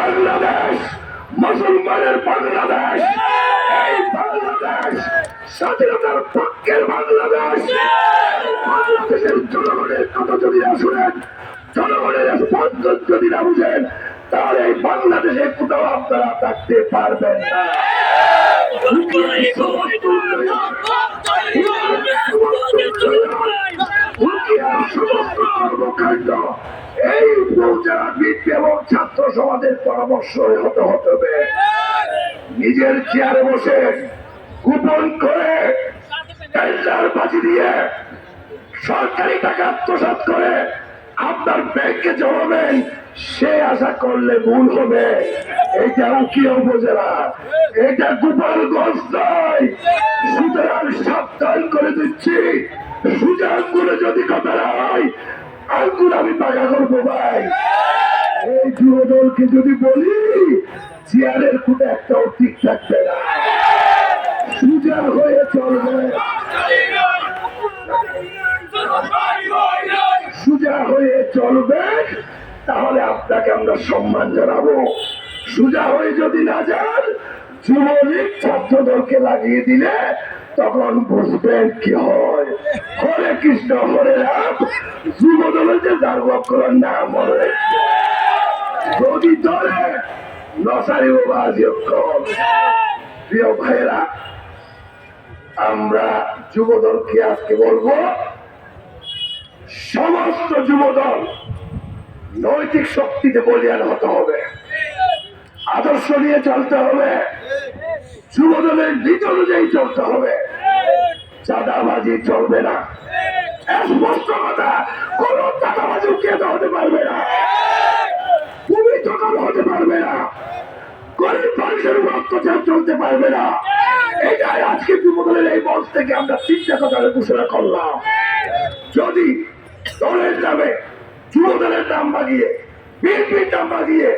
বাংলাদেশ মুসলমানের বাংলাদেশ এই বাংলাদেশ স্বাধীনতার পক্ষের বাংলাদেশ। বাংলাদেশের জনগণের কথা যদি না শুনেন জনগণের স্পন্দন যদি না বুঝেন তাহলে এই বাংলাদেশে কোথাও আপনারা থাকতে পারবেন না। সমস্ত কর্মকাণ্ড এই প্রজাবিদ এবং ছাত্র সমাজের পরামর্শ হতে হবে নিজের চেয়ারে বসে গোপন করে টেন্ডার বাজি দিয়ে সরকারি টাকা আত্মসাৎ করে আপনার ব্যাংকে জমাবেন, সে আশা করলে ভুল হবে। এটা উকি উপজেলা এটা গোপালগঞ্জ নয়। সুতরাং সাবধান করে দিচ্ছি। সুজা আঙ্গুলে যদি কথা হয় আঙ্গুল আমি পাকা করব ভাই এই। যুবদলকে যদি বলি, চেয়ারের খুব একটাও ঠিক থাকবে না। সুজা হয়ে চলবে। সুজা হয়ে চলবেন তাহলে আপনাকে আমরা সম্মান জানাব। সুজা হয়ে যদি না যান, যুবলীগ ছাত্র দলকে লাগিয়ে দিলে তখন বুঝবেন কি হয়। হরে কৃষ্ণ, হরে রাম। যুব দলের যে নাম রাখবে। যদি দলে নসারি প্রিয় ভাইরা আমরা যুব দলকে আজকে বলব, সমস্ত যুবদল নৈতিক শক্তিতে বলিয়ান হতে হবে। আদর্শ নিয়ে চলতে হবে। যুবদলের নীতি অনুযায়ী চলতে হবে। চাঁদাবাজি চলবে না। স্পষ্ট কথা কোন চাঁদাবাজি হতে পারবে না। তুমি হতে পারবে না। গরিব মানুষের উপর অত্যাচার চলতে পারবে না। এটাই আজকে যুবদলের এই মঞ্চ থেকে আমরা চিন্তা কথা ঘোষণা করলাম। যদি দলের নামে যুব দলের নাম বাগিয়ে বিএনপির নাম বাগিয়ে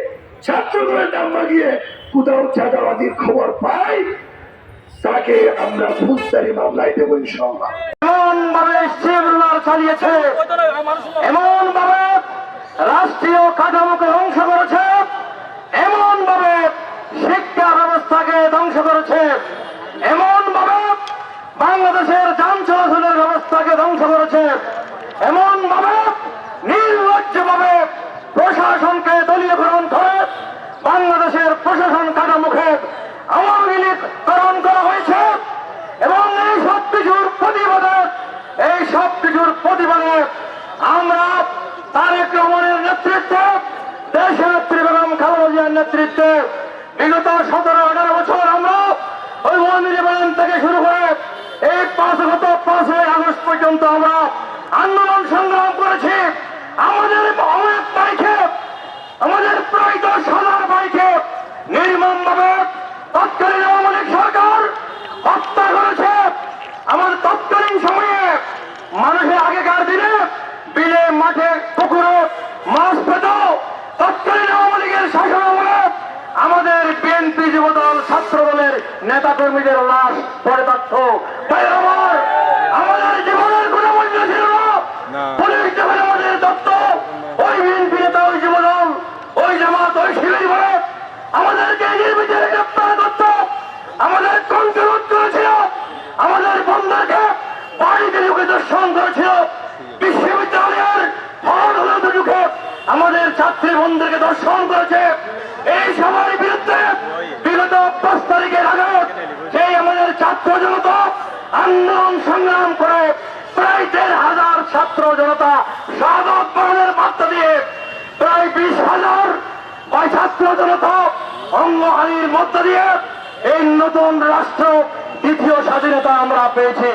ছাত্র দলের নাম বাগিয়ে কোথাও চাঁদাবাদির খবর পাই, তাকে আমরা ফুলতারি মামলায় দেবো চালিয়েছে, এমন ভাবে রাষ্ট্রীয় কাঠামোকে ধ্বংস করেছে, এমন ভাবে শিক্ষা ব্যবস্থাকে ধ্বংস করেছে, এমন ভাবে বাংলাদেশের যান চলাচলের ব্যবস্থাকে ধ্বংস করেছে, এমন ভাবে নির্লজ্জ ভাবে প্রশাসনকে দলীয়করণ নেতৃত্বে বিগত সতেরো, আঠারো বছর আমরা ওই মন্দির বাগান থেকে শুরু করে এই পাঁচ গত পাঁচই আগস্ট পর্যন্ত আমরা আন্দোলন সংগ্রাম করেছি। আমাদের অনেক তারিখে, আমাদের প্রায় দশ হাজার বাইকে নির্মম ভাবে তৎকালীন আওয়ামী লীগ সরকার হত্যা করেছে। আমার তৎকালীন সময়ে মানুষের আগেকার দিনে বিলে, মাঠে, পুকুরে মাছ পেত। তৎকালীন আওয়ামী লীগের শাসন আমলে আমাদের বিএনপি যুবদল ছাত্র দলের নেতা কর্মীদের লাশ তাই আমার আমাদের জীবনের কোনো মূল্য ছিল না। পুলিশ যখন আমাদের দত্ত ওই বিএনপি নেতা ওই যুবদল ওই জামাত ওই শিবির বলে আমাদেরকে নির্বিচারে গ্রেপ্তার করত। আমাদের করেছিল। আমাদের বন্ধুকে বাড়িতে ঢুকে দর্শন করেছিল। বিশ্ববিদ্যালয়ের হল ঢুকে আমাদের ছাত্রী বন্ধুকে দর্শন করেছে। এই সবার বিরুদ্ধে বিগত পাঁচ তারিখের আগে সেই আমাদের ছাত্র জনতা আন্দোলন সংগ্রাম করে প্রায় দেড় হাজার ছাত্র জনতা শাহাদত বরণের বার্তা দিয়ে প্রায় বিশ হাজার বা ছাত্র জনতা অঙ্গহানির মধ্য দিয়ে এই নতুন রাষ্ট্র দ্বিতীয় স্বাধীনতা আমরা পেয়েছি।